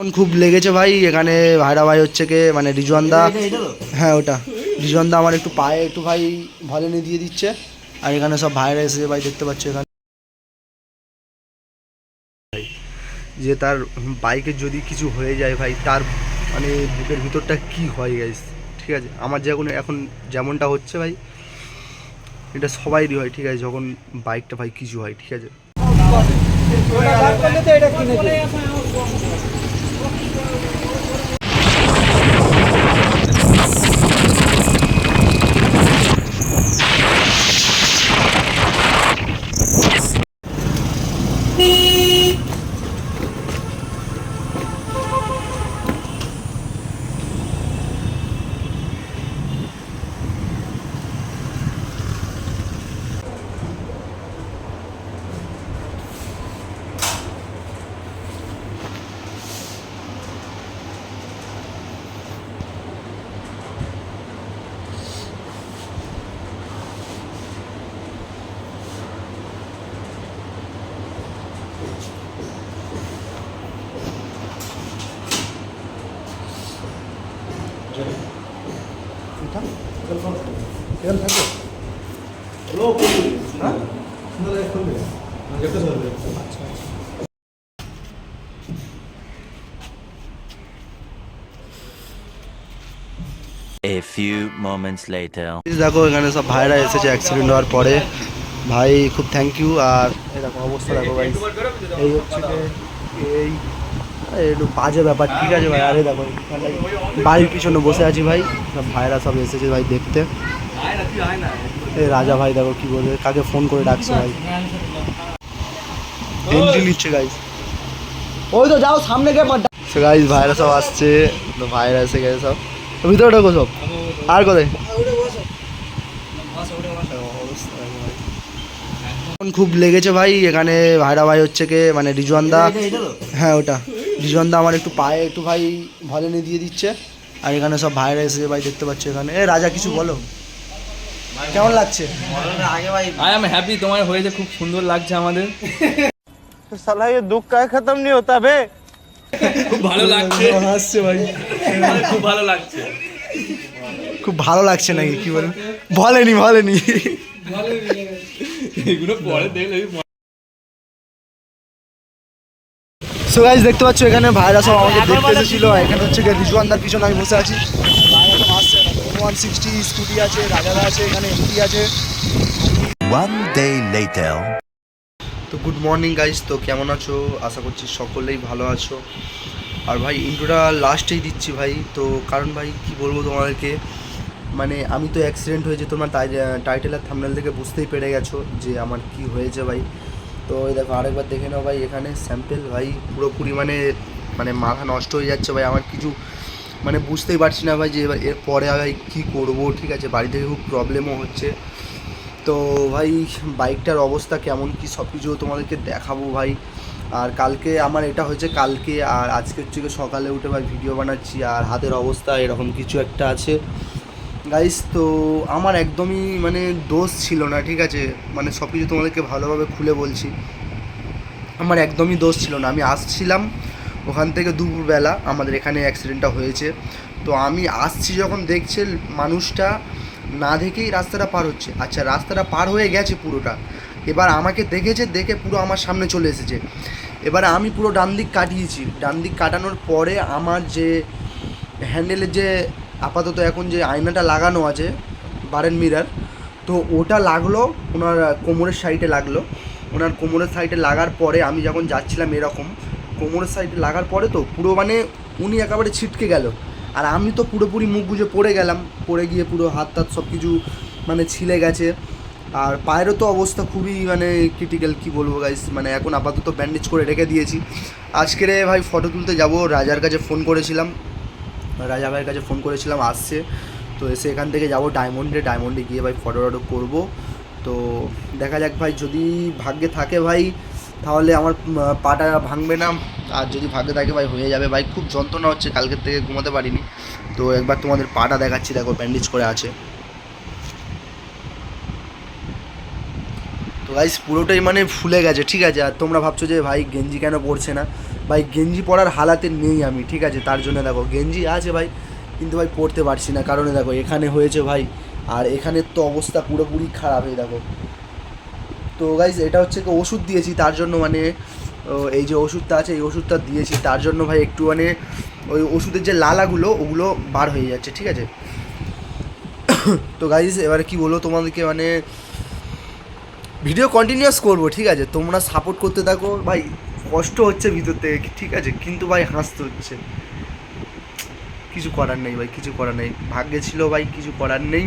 এখন খুব লেগেছে ভাই এখানে ভাইরা ভাই হচ্ছে কে মানে রিজওয়ান দা। হ্যাঁ ওটা। রিজওয়ান দা আমার একটু পায়ে একটু ভাই ভলেনি দিয়ে দিচ্ছে। আর এখানে সব ভাইরা এসেছে ভাই দেখতে পাচ্ছ এখানে। ভাই, যে তার বাইকের যদি কিছু হয়ে যায় ভাই তার মানে বুকের ভিতরটা কি হয় গাইস ঠিক আছে? আমার যখন এখন যেমনটা হচ্ছে ভাই এটা সবাইরই হয় ঠিক আছে? যখন বাইকটা ভাই কিছু হয় ঠিক আছে? A few moments later. দেখো এখানে সব ভাইরা এসেছে অ্যাক্সিডেন্ট হওয়ার পরে। ভাই খুব থ্যাংক ইউ আর দেখো অবস্থা দেখো ভাই। এই হচ্ছে এই একটু বাজে ব্যাপার ঠিক আছে ভাই আরে দেখো বাড়ির পিছনে বসে আছি ভাই। সব ভাইরা সব এসেছে ভাই দেখতে। এই রাজা ভাই দেখো কি বলে কাকে ফোন করে ডাকছে ভাই। এন্ট্রি নিচ্ছে গাইজ ওই তো যাও সামনে গিয়ে সো গাইজ ভাইরা সব আসছে ভাইরা এসে গেছে সব। ভিতরে ঢোকো সব আর কোথায়? খুব লেগেছে ভাই এখানে ভাইরা ভাই হচ্ছে কে মানে রিজওয়ানদা হ্যাঁ ওটা। রিজওয়ানদা আমার একটু পায়ে একটু ভাই ভলেনি দিয়ে দিচ্ছে। আর এখানে সব ভাইরা এসে ভাই দেখতে পাচ্ছে এখানে। এ রাজা কিছু বলো? কেমন লাগছে? আই এম হ্যাপি তোমার হয়েছে খুব সুন্দর লাগছে আমাদের। সালা দুঃখ কায় খতম নি হতা বে? খুব ভালো লাগছে। হাসছে ভাই। খুব ভালো লাগছে। খুব ভালো লাগছে নাকি কি বলেন বলেনি বলেনি। এগুলো পরে দেখলে সো গাইজ দেখতে পাচ্ছ এখানে ভাইরা সব আমাকে দেখতে এসেছিল। এখানে হচ্ছে গিয়ে রিজওয়ানদার পিছনে আমি বসে আছি। ওয়ান সিক্সটি স্কুটি আছে রাজাদা আছে এখানে এমপি আছে। One day later. তো গুড মর্নিং গাইজ তো কেমন আছো? আশা করছি সকলেই ভালো আছো। আর ভাই ইন্ট্রোটা লাস্টেই দিচ্ছি ভাই। তো কারণ ভাই, কি বলব তোমাদেরকে? মানে আমি তো অ্যাক্সিডেন্ট হয়েছে, তোমার টাইটেল আর থামনেল থেকে বুঝতেই পেরে গেছো যে আমার কি হয়েছে ভাই। তো এই দেখো, আরেকবার দেখে নাও ভাই, এখানে স্যাম্পেল ভাই পুরোপুরি মানে মানে মাথা নষ্ট হয়ে যাচ্ছে ভাই। আমার কিছু মানে বুঝতেই পারছি না ভাই যে এবার এরপরে ভাই কী করব, ঠিক আছে? বাড়ি থেকে খুব প্রবলেমও হচ্ছে। তো ভাই, বাইকটার অবস্থা কেমন কি সব কিছু তোমাদেরকে দেখাবো ভাই। আর কালকে আমার এটা হয়েছে কালকে, আর আজকে হচ্ছে সকালে উঠে ভাই ভিডিও বানাচ্ছি, আর হাতের অবস্থা এরকম কিছু একটা আছে। গাইস তো আমার একদমই মানে দোষ ছিল না, ঠিক আছে? মানে সব কিছু তোমাদেরকে ভালোভাবে খুলে বলছি। আমার একদমই দোষ ছিল না। আমি আসছিলাম ওখান থেকে দুপুরবেলা, আমাদের এখানে অ্যাক্সিডেন্টটা হয়েছে। তো আমি আসছি যখন দেখছে মানুষটা না দেখেই রাস্তাটা পার হচ্ছে। আচ্ছা রাস্তাটা পার হয়ে গেছে পুরোটা। এবার আমাকে দেখেছে, দেখে পুরো আমার সামনে চলে এসেছে। এবার আমি পুরো ডান দিক কাটিয়েছি। ডান দিক কাটানোর পরে আমার যে হ্যান্ডেলের যে আপাতত এখন যে আয়নাটা লাগানো আছে, বারেন মিরার, তো ওটা লাগল, ওনার কোমরের সাইডে লাগল। ওনার কোমরের সাইডে লাগার পরে আমি যখন যাচ্ছিলাম এরকম, কোমরের সাইডে লাগার পরে তো পুরো মানে উনি একেবারে ছিটকে গেল। আর আমি তো পুরোপুরি মুখ গুজে পড়ে গেলাম, পড়ে গিয়ে পুরো হাত টাত সব কিছু মানে ছিলে গেছে। আর পায়েরও তো অবস্থা খুবই মানে ক্রিটিক্যাল কি বলব গাইস মানে এখন আপাতত ব্যান্ডেজ করে রেখে দিয়েছি। আজকেরে ভাই ফটো তুলতে যাব, রাজার কাছে ফোন করেছিলাম। রাজা ভাইয়ের কাছে ফোন করেছিলাম, আসছে। তো এসে এখান থেকে যাব ডায়মন্ডে ডায়মন্ডে গিয়ে ভাই ফটো টটো করব। তো দেখা যাক ভাই, যদি ভাগ্যে থাকে ভাই তাহলে আমার পাটা ভাঙবে না। আর যদি ভাগ্যে থাকে ভাই, হয়ে যাবে। ভাই, খুব যন্ত্রণা হচ্ছে কালকের থেকে ঘুমাতে পারিনি। তো একবার তোমাদের পাটা দেখাচ্ছি, দেখো ব্যান্ডেজ করে আছে। তো গাইস পুরোটাই মানে ফুলে গেছে, ঠিক আছে? আর তোমরা ভাবছ যে, ভাই, গেঞ্জি কেন পরছে না? ভাই, গেঞ্জি পরার হালাতে নেই আমি, ঠিক আছে? তার জন্য দেখো, গেঞ্জি আছে ভাই, কিন্তু ভাই পড়তে পারছি না। কারণে দেখো, এখানে হয়েছে ভাই, আর এখানের তো অবস্থা পুরোপুরি খারাপ হয়ে দেখো। তো গাইজ এটা হচ্ছে ওষুধ দিয়েছি, তার জন্য মানে এই যে ওষুধটা আছে, এই ওষুধটা দিয়েছি, তার জন্য ভাই একটু মানে ওই ওষুধের যে লালাগুলো, ওগুলো বার হয়ে যাচ্ছে, ঠিক আছে? তো গাইজ এবারে কি বলব তোমাদেরকে মানে ভিডিও কন্টিনিউয়াস করব, ঠিক আছে? তোমরা সাপোর্ট করতে থাকো, ভাই, কষ্ট হচ্ছে ভিতর থেকে, ঠিক আছে? কিন্তু ভাই, হাসতে হচ্ছে। কিছু করার নেই ভাই, কিছু করার নেই। ভাগ্যে ছিল ভাই, কিছু করার নেই।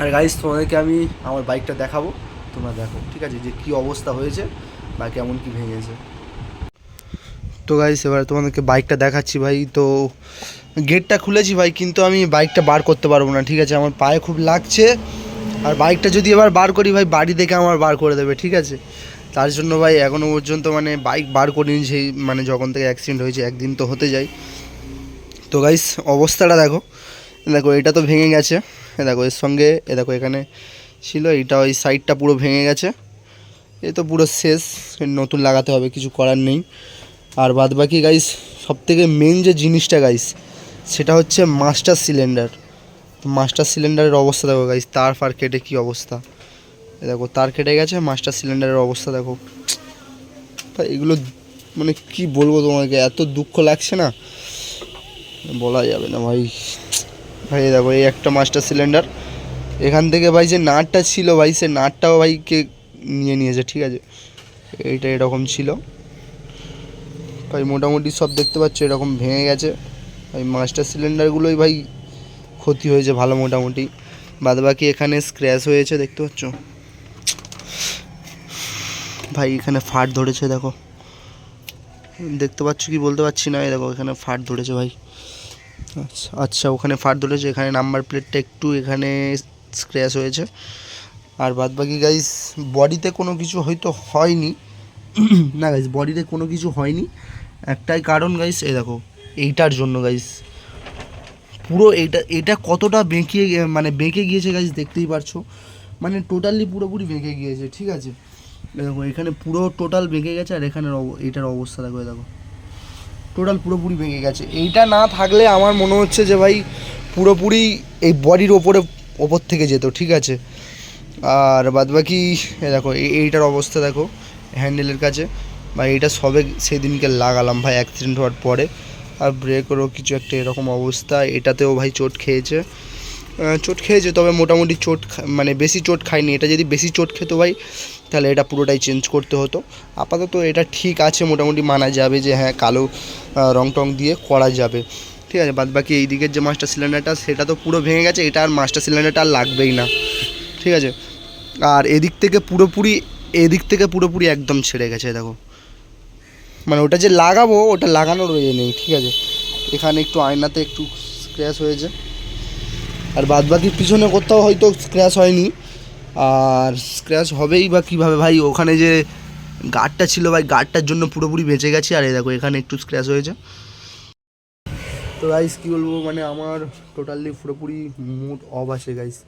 আর গাইজ তোমাদেরকে আমি আমার বাইকটা দেখাবো। তোমরা দেখো, ঠিক আছে? যে কী অবস্থা হয়েছে বা কেমন কি ভেঙেছে। তো গাইজ এবার তোমাদেরকে বাইকটা দেখাচ্ছি ভাই। তো গেটটা খুলেছি ভাই, কিন্তু আমি বাইকটা বার করতে পারব না, ঠিক আছে? আমার পায়ে খুব লাগছে। আর বাইকটা যদি এবার বার করি ভাই, বাড়ি থেকে আমার বার করে দেবে, ঠিক আছে? তার জন্য ভাই এখনও পর্যন্ত মানে বাইক বার করিনি, সেই মানে যখন থেকে অ্যাক্সিডেন্ট হয়েছে, একদিন তো হতে যায়। তো গাইস অবস্থাটা দেখো। দেখো, এটা তো ভেঙে গেছে। দেখো, এর সঙ্গে, এ দেখো, এখানে ছিল এইটা ওই সাইডটা পুরো ভেঙে গেছে। এ তো পুরো শেষ নতুন লাগাতে হবে, কিছু করার নেই। আর বাদ বাকি গাইস সব থেকে মেন যে জিনিসটা গাইস সেটা হচ্ছে মাস্টার সিলিন্ডার মাস্টার সিলিন্ডারের অবস্থা দেখো গাইস তার ফার কেটে কী অবস্থা। দেখো, তার কেটে গেছে মাস্টার সিলিন্ডারের অবস্থা দেখো। এগুলো মানে কি বলব তোমাকে, এত দুঃখ লাগছে না? বলা যাবে না ভাই। ভাই দেখো, এই একটা মাস্টার সিলিন্ডার এখান থেকে ভাই যে নাটটা ছিল ভাই, সে নাটটাও ভাইকে নিয়ে নিয়েছে, ঠিক আছে? এইটা এরকম ছিল। ভাই মোটামুটি সব দেখতে পাচ্ছ, এরকম ভেঙে গেছে। ভাই মাস্টার সিলিন্ডারগুলোই ভাই ক্ষতি হয়েছে ভালো মোটামুটি। বাদ বাকি এখানে স্ক্র্যাচ হয়েছে, দেখতে পাচ্ছ? ভাই এখানে ফাট ধরেছে, দেখো। দেখতে পাচ্ছ কি বলতে পারছি না দেখো, এখানে ফাট ধরেছে ভাই। আচ্ছা আচ্ছা ওখানে ফাট ধরেছে, এখানে নাম্বার প্লেটটা একটু এখানে স্ক্র্যাচ হয়েছে। আর বাদ বাকি গাইস বডিতে কোনো কিছু হয়তো হয়নি। না গাইস বডিতে কোনো কিছু হয়নি। একটাই কারণ গাইস এই দেখো, এইটার জন্য গাইস পুরো এইটা, এটা কতটা বেঁকিয়ে মানে বেঁকে গিয়েছে গাইস দেখতেই পারছ। মানে টোটালি পুরোপুরি বেঁকে গিয়েছে, ঠিক আছে? দেখো, এখানে পুরো টোটাল বেঁকে গেছে, আর এখানের অব- এইটার অবস্থা দেখো দেখো। টোটাল পুরোপুরি ভেঙে গেছে। এইটা না থাকলে আমার মনে হচ্ছে যে ভাই, পুরোপুরি এই বডির ওপরে ওপর থেকে যেত, ঠিক আছে? আর বাদ বাকি দেখো এই- এইটার অবস্থা দেখো হ্যান্ডেলের কাছে। বা এইটা সবে সেদিনকে লাগালাম ভাই অ্যাক্সিডেন্ট হওয়ার পরে। আর ব্রেকেরও কিছু একটা এরকম অবস্থা, এটাতেও ভাই চোট খেয়েছে। চোট খেয়েছে, তবে মোটামুটি চোট মানে বেশি চোট খায়নি। এটা যদি বেশি চোট খেতো ভাই, তাহলে এটা পুরোটাই চেঞ্জ করতে হতো। আপাতত এটা ঠিক আছে, মোটামুটি মানা যাবে যে হ্যাঁ কালো রং টং দিয়ে করা যাবে। ঠিক আছে বাদ বাকি এই দিকের যে মাস্টার সিলিন্ডারটা সেটা তো পুরো ভেঙে গেছে, এটা আর মাস্টার সিলিন্ডারটা আর লাগবেই না। ঠিক আছে? আর এদিক থেকে পুরোপুরি, এদিক থেকে পুরোপুরি একদম ছেড়ে গেছে, দেখো। মানে ওটা যে লাগাবো, ওটা লাগানোর ইয়ে নেই, ঠিক আছে? এখানে একটু আয়নাতে একটু স্ক্র্যাচ হয়েছে। আর বাদ বাকি পিছনে কোথাও হয়তো স্ক্র্যাচ হয়নি। আর স্ক্র্যাচ হবেই বা কীভাবে? ভাই, ওখানে যে গার্ডটা ছিল, ভাই গার্ডটার জন্য পুরোপুরি বেঁচে গেছি। আর এই দেখো, এখানে একটু স্ক্র্যাচ হয়েছে। তো গাইস কী বলব মানে আমার টোটালি পুরোপুরি মুড অফ আছে গাইস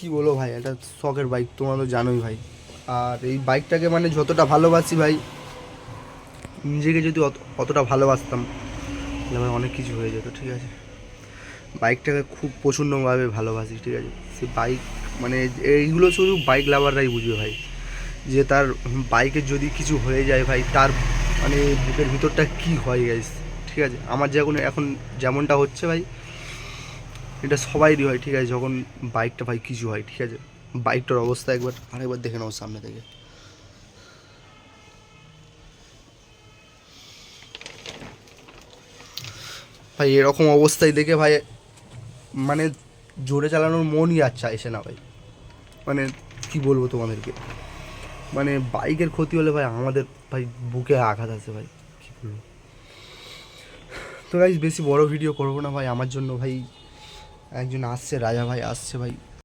কী বলব ভাই, এটা শখের বাইক তোমরা তো জানোই ভাই। আর এই বাইকটাকে মানে যতটা ভালোবাসি ভাই, নিজেকে যদি অত- অতটা ভালোবাসতাম, তাহলে ভাই অনেক কিছু হয়ে যেত, ঠিক আছে? বাইকটাকে খুব প্রচণ্ডভাবে ভালোবাসি, ঠিক আছে? সে বাইক মানে এইগুলো শুধু বাইক লাভাররাই বুঝবে ভাই। যে তার বাইকের যদি কিছু হয়ে যায় ভাই, তার মানে বুকের ভিতরটা কি হয় গাইস ঠিক আছে? আমার যখন এখন যেমনটা হচ্ছে ভাই, এটা সবাইরই হয়, ঠিক আছে? যখন বাইকটা ভাই কিছু হয়, ঠিক আছে? বাইকটার অবস্থা একবার, আরেকবার দেখে নাও সামনে থেকে। ভাই, এরকম অবস্থায় দেখে ভাই মানে জোরে চালানোর মনই আর চাইছে না ভাই। মানে কি বলব তোমাদেরকে? মানে বাইকের ক্ষতি হলে ভাই আমাদের ভাই, বুকে আঘাত আছে ভাই, কী বলব? তো ভাই বেশি বড় ভিডিও করব না ভাই, আমার জন্য ভাই, একজন আসছে, রাজা ভাই আসছে ভাই।